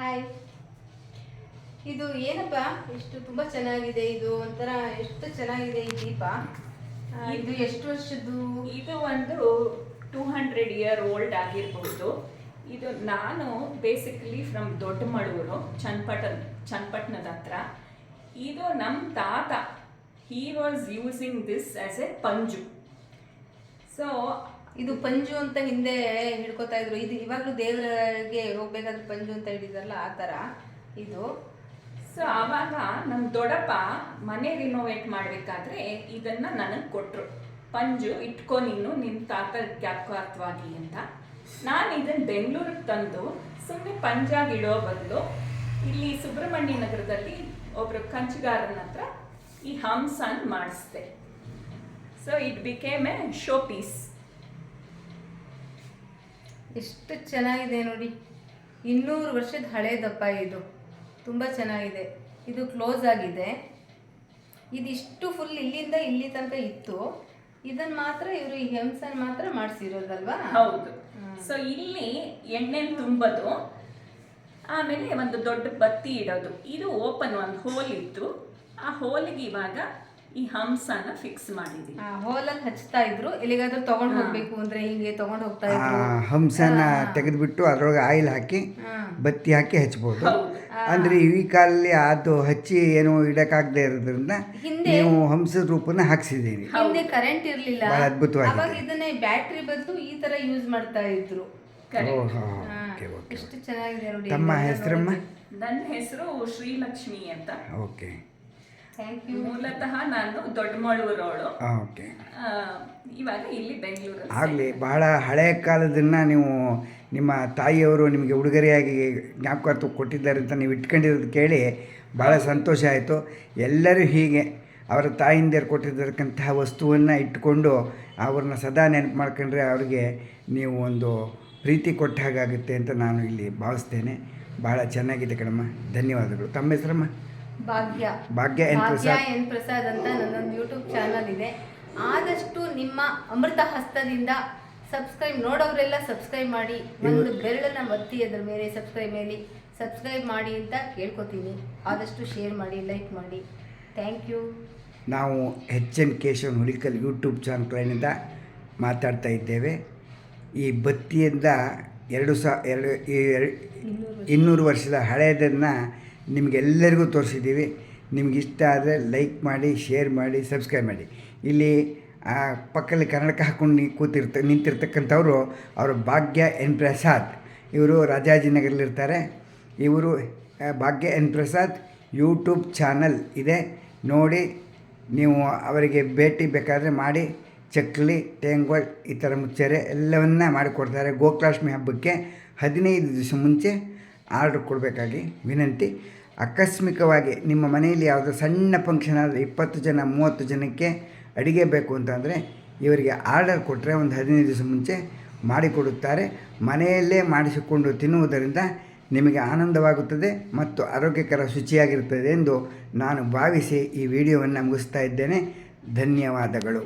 Hi ಇದು ಏನಪ್ಪ? ಎಷ್ಟು ತುಂಬಾ ಚೆನ್ನಾಗಿದೆ. ಇದು ಒಂಥರ ಎಷ್ಟು ಚೆನ್ನಾಗಿದೆ ಈ ದೀಪ? ಇದು ಎಷ್ಟು ವರ್ಷದ್ದು? ಇದು ಒಂದು ಟೂ ಹಂಡ್ರೆಡ್ ಇಯರ್ ಓಲ್ಡ್ ಆಗಿರ್ಬೋದು. ಇದು ನಾನು ಬೇಸಿಕಲಿ ಫ್ರಮ್ ದೊಡ್ಡ ಮಳೂರು ಚನ್ನಪಟ್ಟ ಚನ್ನಪಟ್ಟಣದ ಹತ್ರ. ಇದು ನಮ್ಮ ತಾತ he was using this as a ಪಂಜು. So ಇದು ಪಂಜು ಅಂತ ಹಿಂದೆ ಹಿಡ್ಕೊತಾ ಇದ್ರು. ಇದು ಇವಾಗಲೂ ದೇವರಿಗೆ ಹೋಗ್ಬೇಕಾದ್ರೆ ಪಂಜು ಅಂತ ಹಿಡಿದಾರಲ್ಲ, ಆ ಥರ ಇದು. ಸೊ ಆವಾಗ ನಮ್ಮ ದೊಡ್ಡಪ್ಪ ಮನೆ ರಿನೋವೇಟ್ ಮಾಡಬೇಕಾದ್ರೆ ಇದನ್ನ ನನಗೆ ಕೊಟ್ಟರು ಪಂಜು, ಇಟ್ಕೊ ನೀನು ನಿಮ್ಮ ತಾತ ಜ್ಞಾಪಕಾರ್ಥವಾಗಿ ಅಂತ. ನಾನು ಇದನ್ನು ಬೆಂಗಳೂರಿಗೆ ತಂದು ಸುಮ್ಮನೆ ಪಂಜಾಗಿ ಇಡೋ ಬದಲು ಇಲ್ಲಿ ಸುಬ್ರಹ್ಮಣ್ಯ ನಗರದಲ್ಲಿ ಒಬ್ಬರು ಕಂಚುಗಾರನ ಹತ್ರ ಈ ಹಂಸನ್ ಮಾಡಿಸ್ದೆ. So it became a show piece ಎಷ್ಟು ಚೆನ್ನಾಗಿದೆ ನೋಡಿ. ಇನ್ನೂರು ವರ್ಷದ ಹಳೇದಪ್ಪ ಇದು. ತುಂಬ ಚೆನ್ನಾಗಿದೆ. ಇದು ಕ್ಲೋಸ್ ಆಗಿದೆ. ಇದಿಷ್ಟು ಫುಲ್ ಇಲ್ಲಿಂದ ಇಲ್ಲಿ ತನಕ ಇತ್ತು. ಇದನ್ನ ಮಾತ್ರ ಇವರು ಈ ಹೆಮ್ಸನ್ ಮಾತ್ರ ಮಾಡಿಸಿರೋದಲ್ವಾ? ಹೌದು. ಸೊ ಇಲ್ಲಿ ಎಣ್ಣೆ ತುಂಬೋದು. ಆಮೇಲೆ ಒಂದು ದೊಡ್ಡ ಬತ್ತಿ ಇಡೋದು. ಇದು ಓಪನ್ ಒಂದು ಹೋಲ್ ಇತ್ತು. ಆ ಹೋಲಿಗೆ ಇವಾಗ ಈ ಹಂಸನ ಫಿಕ್ಸ್ ಮಾಡಿದೀವಿ. ಹೋಲಲ್ಲಿ ಹಚ್ತಾ ಇದ್ರು. ಎಲ್ಲಿಗಾದ್ರೂ ತಗೊಂಡ್ ಹೋಗ್ಬೇಕು ಅಂದ್ರೆ ಹಿಂಗೆ ತಗೊಂಡ್ ಹೋಗ್ತಾ ಆ ಇದ್ರು. ಹಂಸನ ತೆಗೆದುಬಿಟ್ಟು ಅದ್ರೊಳಗೆ ಆಯಿಲ್ ಹಾಕಿ ಬತ್ತಿ ಹಾಕಿ ಹಚ್ಬೋದು. ಅಂದ್ರೆ ಈ ಕಾಲಲ್ಲಿ ಅದು ಹಚ್ಚಿ ಏನು ಇಡಕ್ಕಾಗದೇ ಇರೋದ್ರಿಂದ ಹಿಂದೆ- ನೀವು ಹಂಸದ ರೂಪನ ಹಾಕ್ಸಿದ್ದೀರಿ. ಹಿಂದೆ. ಕರೆಂಟ್ ಇರ್ಲಿಲ್ಲ. ಬಹಳ ಅದ್ಭುತವಾಗಿದೆ. ಅವಾಗ ಇದನ್ನೇ ಬ್ಯಾಟ್ರಿ ಬದಲು ಈ ತರ ಯೂಸ್ ಮಾಡ್ತಾ ಇದ್ರು. ಹಾ, ಓಕೆ ಓಕೆ. ಎಷ್ಟು ಚೆನ್ನಾಗಿದೆ ನೋಡಿ ತಮ್ಮ ಹೆಸರಮ್ಮ? ನನ್ನ ಹೆಸರು ಶ್ರೀಲಕ್ಷ್ಮಿ ಅಂತ. ಓಕೆ. ಮೂಲತಃ ನಾನು ದೊಡ್ಡಮಳೂರವಳು ಓಕೆ. ಇವಾಗ ಇಲ್ಲಿ ಬೆಂಗಳೂರಲ್ಲಿ. ಆಗಲಿ ಬಹಳ ಹಳೆಯ ಕಾಲದನ್ನ ನೀವು ನಿಮ್ಮ ತಾಯಿಯವರು ನಿಮಗೆ ಉಡುಗೊರೆಯಾಗಿ ಜ್ಞಾಪಕಾರ್ಥ ಕೊಟ್ಟಿದ್ದಾರೆ ಅಂತ ನೀವು ಇಟ್ಕೊಂಡಿರೋದು ಕೇಳಿ ಭಾಳ ಸಂತೋಷ ಆಯಿತು. ಎಲ್ಲರೂ ಹೀಗೆ ಅವರ ತಾಯಿಂದಿರು ಕೊಟ್ಟಿದ್ದಕ್ಕಂತಹ ವಸ್ತುವನ್ನು ಇಟ್ಟುಕೊಂಡು ಅವ್ರನ್ನ ಸದಾ ನೆನಪು ಮಾಡ್ಕೊಂಡ್ರೆ ಅವ್ರಿಗೆ ನೀವು ಒಂದು ಪ್ರೀತಿ ಕೊಟ್ಟ ಹಾಗಾಗುತ್ತೆ ಅಂತ ನಾನು ಇಲ್ಲಿ ಭಾವಿಸ್ತೇನೆ. ಭಾಳ ಚೆನ್ನಾಗಿದೆ ಕಣಮ್ಮ. ಧನ್ಯವಾದಗಳು. ತಮ್ಮ ಹೆಸರಮ್ಮ? ಭಾಗ್ಯ. ಭಾಗ್ಯ ಎನ್ ಭಾಗ್ಯ ಪ್ರಸಾದ್. ಎನ್ ಪ್ರಸಾದ್ ಅಂತ ನನ್ನೊಂದು ಯೂಟ್ಯೂಬ್ ಚಾನಲ್ ಇದೆ. ಆದಷ್ಟು ನಿಮ್ಮ ಅಮೃತ ಹಸ್ತದಿಂದ ಸಬ್ಸ್ಕ್ರೈಬ್ ನೋಡೋರೆಲ್ಲ ಸಬ್ಸ್ಕ್ರೈಬ್ ಮಾಡಿ. ಒಂದು ಬೆರಳನ್ನ ಒತ್ತಿ ಅದ್ರ ಮೇಲೆ ಸಬ್ಸ್ಕ್ರೈಬ್ ಮೇಲೆ ಸಬ್ಸ್ಕ್ರೈಬ್ ಮಾಡಿ ಅಂತ ಕೇಳ್ಕೊತೀನಿ. ಆದಷ್ಟು ಶೇರ್ ಮಾಡಿ ಲೈಕ್ ಮಾಡಿ. ಥ್ಯಾಂಕ್ ಯು ನಾವು H N Keshavan Hulikal YouTube ಚಾನಲ್ನಿಂದ ಮಾತಾಡ್ತಾ ಇದ್ದೇವೆ. ಈ ಬತ್ತಿಯಿಂದ ಎರಡು ಸಾ ಎರಡು ಈ ಇನ್ನೂರು ವರ್ಷದ ಹಳೆಯದನ್ನು ನಿಮಗೆಲ್ಲರಿಗೂ ತೋರಿಸಿದ್ದೀವಿ. ನಿಮ್ಗೆ ಇಷ್ಟ ಆದರೆ ಲೈಕ್ ಮಾಡಿ ಶೇರ್ ಮಾಡಿ ಸಬ್ಸ್ಕ್ರೈಬ್ ಮಾಡಿ. ಇಲ್ಲಿ ಆ ಪಕ್ಕದಲ್ಲಿ ಕನ್ನಡಕ ಹಾಕ್ಕೊಂಡು ಕೂತಿರ್ತ, ನಿಂತಿರ್ತಕ್ಕಂಥವ್ರು ಅವರು ಭಾಗ್ಯ ಎನ್ ಪ್ರಸಾದ್. ಇವರು ರಾಜಾಜಿನಗರಲ್ಲಿರ್ತಾರೆ ಇವರು ಭಾಗ್ಯ ಎನ್ ಪ್ರಸಾದ್ ಯೂಟ್ಯೂಬ್ ಚಾನಲ್ ಇದೆ. ನೋಡಿ, ನೀವು ಅವರಿಗೆ ಭೇಟಿ ಬೇಕಾದರೆ ಮಾಡಿ, ಚಕ್ಲಿ ಟೇಂಗೋಳ್ ಈ ಥರ ಮುಚ್ಚರೆ ಎಲ್ಲವನ್ನ ಮಾಡಿಕೊಡ್ತಾರೆ. ಗೋಕುಲಾಷ್ಟಮಿ ಹಬ್ಬಕ್ಕೆ ಹದಿನೈದು ದಿವಸ ಮುಂಚೆ ಆರ್ಡ್ರ್ ಕೊಡಬೇಕಾಗಿ ವಿನಂತಿ. ಆಕಸ್ಮಿಕವಾಗಿ ನಿಮ್ಮ ಮನೆಯಲ್ಲಿ ಯಾವುದೋ ಸಣ್ಣ ಫಂಕ್ಷನ್ ಆದರೆ ಇಪ್ಪತ್ತು ಜನ, ಮೂವತ್ತು ಜನಕ್ಕೆ ಅಡುಗೆ ಬೇಕು ಅಂತಂದರೆ ಇವರಿಗೆ ಆರ್ಡರ್ ಕೊಟ್ಟರೆ ಒಂದು ಹದಿನೈದು ದಿವಸ ಮುಂಚೆ ಮಾಡಿಕೊಡುತ್ತಾರೆ ಮನೆಯಲ್ಲೇ ಮಾಡಿಸಿಕೊಂಡು ತಿನ್ನುವುದರಿಂದ ನಿಮಗೆ ಆನಂದವಾಗುತ್ತದೆ ಮತ್ತು ಆರೋಗ್ಯಕರ ಶುಚಿಯಾಗಿರುತ್ತದೆ ಎಂದು ನಾನು ಭಾವಿಸಿ ಈ ವಿಡಿಯೋವನ್ನು ಮುಗಿಸ್ತಾ ಇದ್ದೇನೆ. ಧನ್ಯವಾದಗಳು.